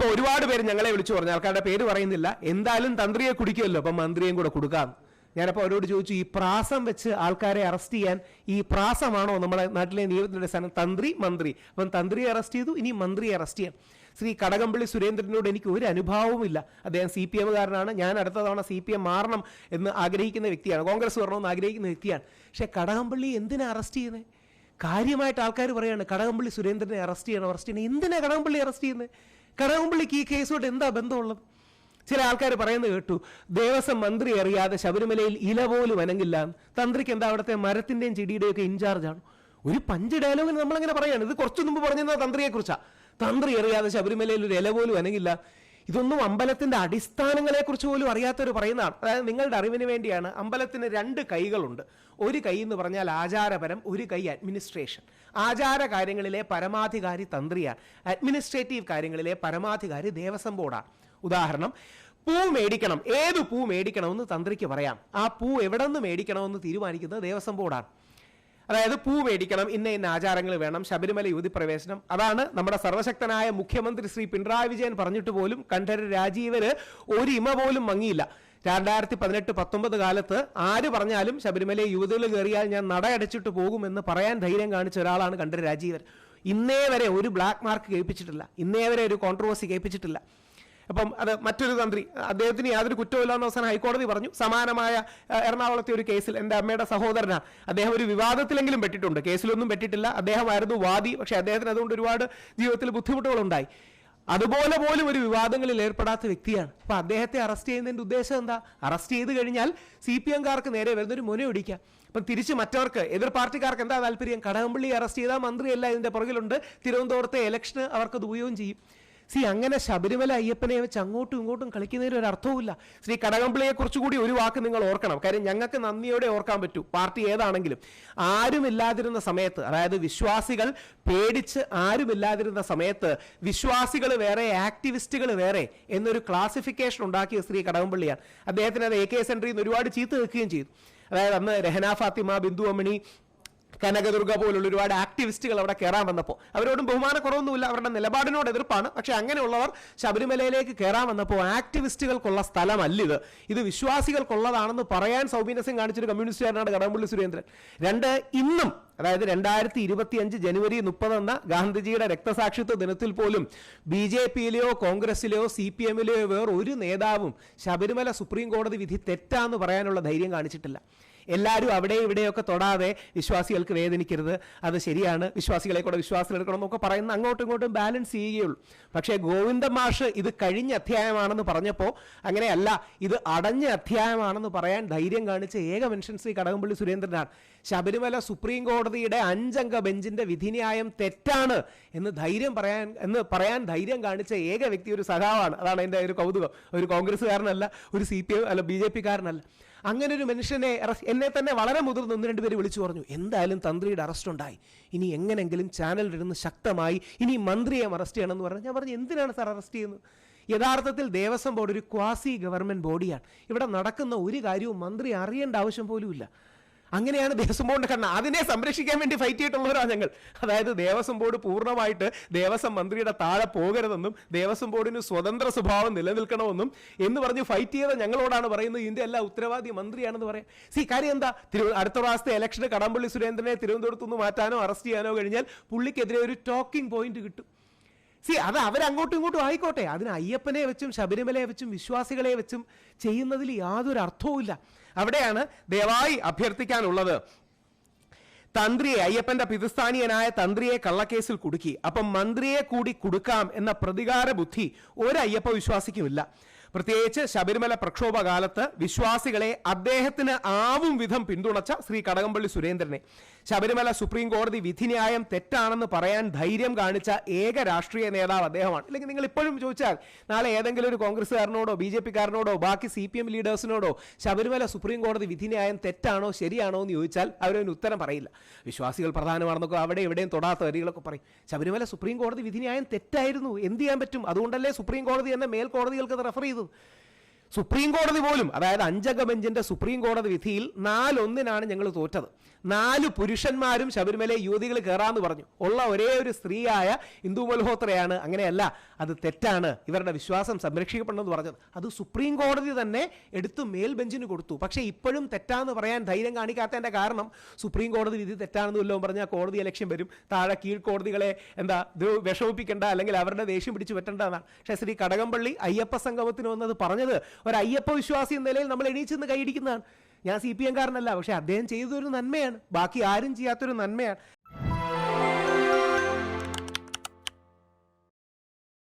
ഇപ്പൊ ഒരുപാട് പേര് ഞങ്ങളെ വിളിച്ചു പറഞ്ഞു. ആൾക്കാരുടെ പേര് പറയുന്നില്ല. എന്തായാലും തന്ത്രിയെ കുടിക്കുമല്ലോ. അപ്പം മന്ത്രിയും കൂടെ കൊടുക്കാം. ഞാനപ്പോൾ അവരോട് ചോദിച്ചു ഈ പ്രാസം വെച്ച് ആൾക്കാരെ അറസ്റ്റ് ചെയ്യാൻ ഈ പ്രാസമാണോ നമ്മുടെ നാട്ടിലെ നിയമത്തിന്റെ സ്ഥാനം? തന്ത്രി മന്ത്രി. അപ്പം തന്ത്രിയെ അറസ്റ്റ് ചെയ്തു. ഇനി മന്ത്രിയെ അറസ്റ്റ് ചെയ്യാം ശ്രീ കടകംപള്ളി സുരേന്ദ്രനോട് എനിക്ക് ഒരു അനുഭാവവുമില്ല അദ്ദേഹം സി പി എമ്മുകാരനാണ്. ഞാൻ അടുത്ത തവണ സി പി എം മാറണം എന്ന് ആഗ്രഹിക്കുന്ന വ്യക്തിയാണ്. കോൺഗ്രസ് വരണമെന്ന് ആഗ്രഹിക്കുന്ന വ്യക്തിയാണ്. പക്ഷേ കടകംപള്ളി എന്തിനാ അറസ്റ്റ് ചെയ്യുന്നത് കാര്യമായിട്ട് ആൾക്കാർ പറയുകയാണ് കടകംപള്ളി സുരേന്ദ്രനെ അറസ്റ്റ് ചെയ്യണം അറസ്റ്റ് ചെയ്യണം. എന്തിനാ കടകംപള്ളി അറസ്റ്റ് ചെയ്യുന്നത് കടകംപള്ളിക്ക് ഈ കേസുമായിട്ട് എന്താ ബന്ധമുള്ളത്? ചില ആൾക്കാർ പറയുന്നത് കേട്ടു ദേവസ്വം മന്ത്രി അറിയാതെ ശബരിമലയിൽ ഇല പോലും അനങ്ങില്ല. തന്ത്രിക്ക് എന്താ അവിടുത്തെ മരത്തിന്റെയും ചെടിയുടെയും ഒക്കെ ഇൻചാർജാണ് ഒരു പഞ്ച് ഡയലോഗിന് നമ്മളങ്ങനെ പറയാണ്. ഇത് കുറച്ചു മുമ്പ് പറഞ്ഞിരുന്ന തന്ത്രിയെക്കുറിച്ചാണ് തന്ത്രി അറിയാതെ ശബരിമലയിൽ ഒരു ഇല പോലും അനങ്ങില്ല. ഇതൊന്നും അമ്പലത്തിന്റെ അടിസ്ഥാനങ്ങളെക്കുറിച്ച് പോലും അറിയാത്തവർ പറയുന്നതാണ്. അതായത് നിങ്ങളുടെ അറിവിന് വേണ്ടിയാണ് അമ്പലത്തിന് രണ്ട് കൈകളുണ്ട്. ഒരു കൈ എന്ന് പറഞ്ഞാൽ ആചാരപരം ഒരു കൈ അഡ്മിനിസ്ട്രേഷൻ ആചാര കാര്യങ്ങളിലെ പരമാധികാരി തന്ത്രിയാണ്. അഡ്മിനിസ്ട്രേറ്റീവ് കാര്യങ്ങളിലെ പരമാധികാരി ദേവസ്വം ബോർഡാണ് ഉദാഹരണം പൂ മേടിക്കണം. ഏത് പൂ മേടിക്കണമെന്ന് തന്ത്രിക്ക് പറയാം. ആ പൂ എവിടെ നിന്ന് മേടിക്കണമെന്ന് തീരുമാനിക്കുന്നത് ദേവസ്വം ബോർഡാണ് അതായത് പൂ മേടിക്കണം ഇന്ന ഇന്ന ആചാരങ്ങൾ വേണം ശബരിമല യുവതി പ്രവേശനം. അതാണ് നമ്മുടെ സർവശക്തനായ മുഖ്യമന്ത്രി ശ്രീ പിണറായി വിജയൻ പറഞ്ഞിട്ട് പോലും കണ്ഠര് രാജീവര് ഒരു ഇമ പോലും മങ്ങിയില്ല. രണ്ടായിരത്തി പതിനെട്ട് പത്തൊമ്പത് കാലത്ത് ആര് പറഞ്ഞാലും ശബരിമല യുവതികൾ കയറിയാൽ ഞാൻ നടയടച്ചിട്ട് പോകുമെന്ന് പറയാൻ ധൈര്യം കാണിച്ച ഒരാളാണ് കണ്ഠര് രാജീവർ ഇന്നേ വരെ ഒരു ബ്ലാക്ക് മാർക്ക് കേൾപ്പിച്ചിട്ടില്ല. ഇന്നേ വരെ ഒരു കോൺട്രവേഴ്സി കേൾപ്പിച്ചിട്ടില്ല. അപ്പം അത് മറ്റൊരു തന്ത്രി അദ്ദേഹത്തിന് യാതൊരു കുറ്റമില്ലാന്ന് അവസാനം ഹൈക്കോടതി പറഞ്ഞു. സമാനമായ എറണാകുളത്തെ ഒരു കേസിൽ എന്റെ അമ്മയുടെ സഹോദരനാണ് അദ്ദേഹം ഒരു വിവാദത്തിലെങ്കിലും പെട്ടിട്ടുണ്ട്. കേസിലൊന്നും പെട്ടിട്ടില്ല. അദ്ദേഹമായിരുന്നു വാദി. പക്ഷേ അദ്ദേഹത്തിന് അതുകൊണ്ട് ഒരുപാട് ജീവിതത്തിൽ ബുദ്ധിമുട്ടുകളുണ്ടായി. അതുപോലെ പോലും ഒരു വിവാദങ്ങളിൽ ഏർപ്പെടാത്ത വ്യക്തിയാണ്. അപ്പൊ അദ്ദേഹത്തെ അറസ്റ്റ് ചെയ്യുന്നതിന്റെ ഉദ്ദേശം എന്താ? അറസ്റ്റ് ചെയ്ത് കഴിഞ്ഞാൽ സി പി എംകാർക്ക് നേരെ വരുന്നൊരു മുനയൊടിക്കാം അപ്പം തിരിച്ച് മറ്റവർക്ക് എതിർ പാർട്ടിക്കാർക്ക് എന്താ താല്പര്യം? കടകംപള്ളി അറസ്റ്റ് ചെയ്താൽ മന്ത്രിയല്ല ഇതിന്റെ പുറകിലുണ്ട്. തിരുവനന്തപുരത്തെ ഇലക്ഷന് അവർക്ക് ഉപയോഗം ചെയ്യും. സി അങ്ങനെ ശബരിമല അയ്യപ്പനെ വെച്ച് അങ്ങോട്ടും ഇങ്ങോട്ടും കളിക്കുന്നതിന് ഒരു അർത്ഥവുമില്ല. ശ്രീ കടകംപള്ളിയെ കുറിച്ചുകൂടി ഒരു വാക്ക് നിങ്ങൾ ഓർക്കണം. കാര്യം ഞങ്ങൾക്ക് നന്ദിയോടെ ഓർക്കാൻ പറ്റൂ. പാർട്ടി ഏതാണെങ്കിലും ആരുമില്ലാതിരുന്ന സമയത്ത് അതായത് വിശ്വാസികൾ പേടിച്ച് ആരുമില്ലാതിരുന്ന സമയത്ത് വിശ്വാസികൾ വേറെ ആക്ടിവിസ്റ്റുകൾ വേറെ എന്നൊരു ക്ലാസിഫിക്കേഷൻ ഉണ്ടാക്കിയ ശ്രീ കടകംപള്ളിയാണ്. അദ്ദേഹത്തിന് അത് എ കെ സെൻട്രിയിൽ നിന്ന് ഒരുപാട് ചീത്ത നിൽക്കുകയും ചെയ്തു. അതായത് അന്ന് രഹന ഫാത്തിമ ബിന്ദു അമ്മണി കനകദുർഗ പോലുള്ള ഒരുപാട് ആക്ടിവിസ്റ്റുകൾ അവിടെ കയറാൻ വന്നപ്പോൾ അവരോടും ബഹുമാനക്കുറവൊന്നുമില്ല. അവരുടെ നിലപാടിനോട് എതിർപ്പാണ്. പക്ഷെ അങ്ങനെയുള്ളവർ ശബരിമലയിലേക്ക് കയറാൻ വന്നപ്പോൾ ആക്ടിവിസ്റ്റുകൾക്കുള്ള സ്ഥലമല്ല ഇത് ഇത് വിശ്വാസികൾക്കുള്ളതാണെന്ന് പറയാൻ സൗബീന സിംഗ് കാണിച്ചൊരു കമ്മ്യൂണിസ്റ്റുകാരനാണ് കടകംപള്ളി സുരേന്ദ്രൻ. രണ്ട് ഇന്നും അതായത് രണ്ടായിരത്തി ഇരുപത്തി അഞ്ച് ജനുവരി മുപ്പത് എന്ന ഗാന്ധിജിയുടെ രക്തസാക്ഷിത്വ ദിനത്തിൽ പോലും ബി ജെ പിയിലെയോ കോൺഗ്രസിലെയോ സി പി എമ്മിലെയോ വേറെ ഒരു നേതാവും ശബരിമല സുപ്രീം കോടതി വിധി തെറ്റാന്ന് പറയാനുള്ള ധൈര്യം കാണിച്ചിട്ടില്ല. എല്ലാവരും അവിടെ ഇവിടെയൊക്കെ തൊടാതെ വിശ്വാസികൾക്ക് വേദനിക്കരുത്. അത് ശരിയാണ്. വിശ്വാസികളെ കൂടെ വിശ്വാസികൾ എടുക്കണം എന്നൊക്കെ പറയുന്ന അങ്ങോട്ടും ഇങ്ങോട്ടും ബാലൻസ് ചെയ്യുകയുള്ളൂ. പക്ഷേ ഗോവിന്ദ മാഷ് ഇത് കഴിഞ്ഞ അധ്യായമാണെന്ന് പറഞ്ഞപ്പോൾ അങ്ങനെയല്ല ഇത് അടഞ്ഞ അധ്യായമാണെന്ന് പറയാൻ ധൈര്യം കാണിച്ച ഏക മനുഷ്യൻ ശ്രീ കടകംപള്ളി സുരേന്ദ്രനാണ്. ശബരിമല സുപ്രീം കോടതിയുടെ അഞ്ചംഗ ബെഞ്ചിന്റെ വിധിന്യായം തെറ്റാണ് എന്ന് ധൈര്യം പറയാൻ എന്ന് പറയാൻ ധൈര്യം കാണിച്ച ഏക വ്യക്തി ഒരു സഖാവാണ്. അതാണ് എന്റെ ഒരു കൗതുകം. ഒരു കോൺഗ്രസ്സുകാരനല്ല ഒരു സി പി എം അല്ല ബി ജെ പിക്കാരനല്ല. അങ്ങനെ ഒരു മനുഷ്യനെ എന്നെ തന്നെ വളരെ മുതിർന്ന് ഒന്ന് രണ്ടുപേര് വിളിച്ചു പറഞ്ഞു. എന്തായാലും തന്ത്രിയുടെ അറസ്റ്റ് ഉണ്ടായി. ഇനി എങ്ങനെങ്കിലും ചാനലിലിരുന്ന് ശക്തമായി ഇനി മന്ത്രിയെ അറസ്റ്റ് ചെയ്യണമെന്ന് പറഞ്ഞു ഞാൻ പറഞ്ഞു എന്തിനാണ് സാർ അറസ്റ്റ് ചെയ്യുന്നത്? യഥാർത്ഥത്തിൽ ദേവസ്വം ബോർഡ് ഒരു ക്വാസി ഗവൺമെന്റ് ബോഡിയാണ് ഇവിടെ നടക്കുന്ന ഒരു കാര്യവും മന്ത്രി അറിയേണ്ട ആവശ്യം പോലുമില്ല അങ്ങനെയാണ് ദേവസ്വം ബോർഡിന്റെ കണ്ണ അതിനെ സംരക്ഷിക്കാൻ വേണ്ടി ഫൈറ്റ് ചെയ്തിട്ടുള്ളവരാണ് ഞങ്ങൾ. അതായത് ദേവസ്വം ബോർഡ് പൂർണമായിട്ട് ദേവസ്വം മന്ത്രിയുടെ താഴെ പോകരുതെന്നും ദേവസ്വം ബോർഡിന് സ്വതന്ത്ര സ്വഭാവം നിലനിൽക്കണമെന്നും എന്ന് പറഞ്ഞ് ഫൈറ്റ് ചെയ്ത ഞങ്ങളോടാണ് പറയുന്നത്. ഇതിന്റെ എല്ലാ ഉത്തരവാദി മന്ത്രിയാണെന്ന് പറയാം. സി കാര്യം എന്താ? തിരു അടുത്ത പ്രാവശ്യത്തെ ഇലക്ഷന് കടമ്പള്ളി സുരേന്ദ്രനെ തിരുവനന്തപുരത്ത് നിന്ന് മാറ്റാനോ അറസ്റ്റ് ചെയ്യാനോ കഴിഞ്ഞാൽ പുള്ളിക്കെതിരെ ഒരു ടോക്കിംഗ് പോയിന്റ് കിട്ടും. സി അത് അവരങ്ങോട്ടും ഇങ്ങോട്ടും ആയിക്കോട്ടെ. അതിന് അയ്യപ്പനെ വെച്ചും ശബരിമലയെ വെച്ചും വിശ്വാസികളെ വെച്ചും ചെയ്യുന്നതിൽ യാതൊരു അർത്ഥവുമില്ല. അവിടെയാണ് ദയവായി അഭ്യർത്ഥിക്കാനുള്ളത്. തന്ത്രിയെ അയ്യപ്പന്റെ പിതൃസ്ഥാനീയനായ തന്ത്രിയെ കള്ളക്കേസിൽ കുടുക്കി. അപ്പം മന്ത്രിയെ കൂടി കൊടുക്കാം എന്ന പ്രതികാര ബുദ്ധി ഒരു അയ്യപ്പ വിശ്വാസിക്കുമില്ല. പ്രത്യേകിച്ച് ശബരിമല പ്രക്ഷോഭകാലത്ത് വിശ്വാസികളെ അദ്ദേഹത്തിന് ആവും വിധം പിന്തുണച്ച ശ്രീ കടകംപള്ളി സുരേന്ദ്രനെ. ശബരിമല സുപ്രീം കോടതി വിധി വിധിന്യായം തെറ്റാണെന്ന് പറയാൻ ധൈര്യം കാണിച്ച ഏക രാഷ്ട്രീയ നേതാവ് അദ്ദേഹമാണ്. അല്ലെങ്കിൽ നിങ്ങൾ ഇപ്പോഴും ചോദിച്ചാൽ നാളെ ഏതെങ്കിലും ഒരു കോൺഗ്രസ്സുകാരനോടോ ബി ജെ പിക്കാരനോടോ ബാക്കി സി പി എം ലീഡേഴ്സിനോടോ ശബരിമല സുപ്രീം കോടതി വിധി വിധിന്യായം തെറ്റാണോ ശരിയാണോ എന്ന് ചോദിച്ചാൽ അവരൊന്നും ഉത്തരം പറയില്ല. വിശ്വാസികൾ പ്രധാനമാണെന്നൊക്കെ അവിടെ എവിടെയും തൊടാത്ത വരികളൊക്കെ പറയും. ശബരിമല സുപ്രീം കോടതി വിധി വിധിന്യായം തെറ്റായിരുന്നു. എന്ത് ചെയ്യാൻ പറ്റും? അതുകൊണ്ടല്ലേ സുപ്രീം കോടതി എന്ന മേൽക്കോടതികൾക്ക് റെഫർ ചെയ്തത്. സുപ്രീം കോടതി പോലും അതായത് അഞ്ചംഗ ബെഞ്ചിന്റെ സുപ്രീം കോടതി വിധിയിൽ നാലൊന്നിനാണ് ഞങ്ങൾ തോറ്റത്. നാല് പുരുഷന്മാരും ശബരിമല യുവതികൾ കയറാന്ന് പറഞ്ഞു. ഉള്ള ഒരേ ഒരു സ്ത്രീയായ ഇന്ദു മൽഹോത്രയാണ്. അങ്ങനെയല്ല അത് തെറ്റാണ്. ഇവരുടെ വിശ്വാസം സംരക്ഷിക്കപ്പെടണമെന്ന് പറഞ്ഞത്. അത് സുപ്രീം കോടതി തന്നെ എടുത്ത് മേൽ ബെഞ്ചിന് കൊടുത്തു. പക്ഷേ ഇപ്പോഴും തെറ്റാന്ന് പറയാൻ ധൈര്യം കാണിക്കാത്തതിന്റെ കാരണം സുപ്രീം കോടതി വിധി തെറ്റാണെന്ന് വല്ലതും പറഞ്ഞാൽ കോടതി ഇലക്ഷൻ വരും. താഴെ കീഴ്ക്കോടതികളെ എന്താ വിഷമിപ്പിക്കേണ്ട അല്ലെങ്കിൽ അവരുടെ ദേഷ്യം പിടിച്ചു പറ്റേണ്ടതാണ് പക്ഷേ ശ്രീ കടകംപള്ളി അയ്യപ്പ സംഗമത്തിന് വന്നത് പറഞ്ഞത് ഒരു അയ്യപ്പ വിശ്വാസി എന്ന നിലയിൽ നമ്മൾ എണീച്ചെന്ന് കൈയിടിക്കുന്നതാണ് ഞാൻ സി പി എം കാരനല്ല പക്ഷെ അദ്ദേഹം ചെയ്തൊരു നന്മയാണ്. ബാക്കി ആരും ചെയ്യാത്തൊരു നന്മയാണ്.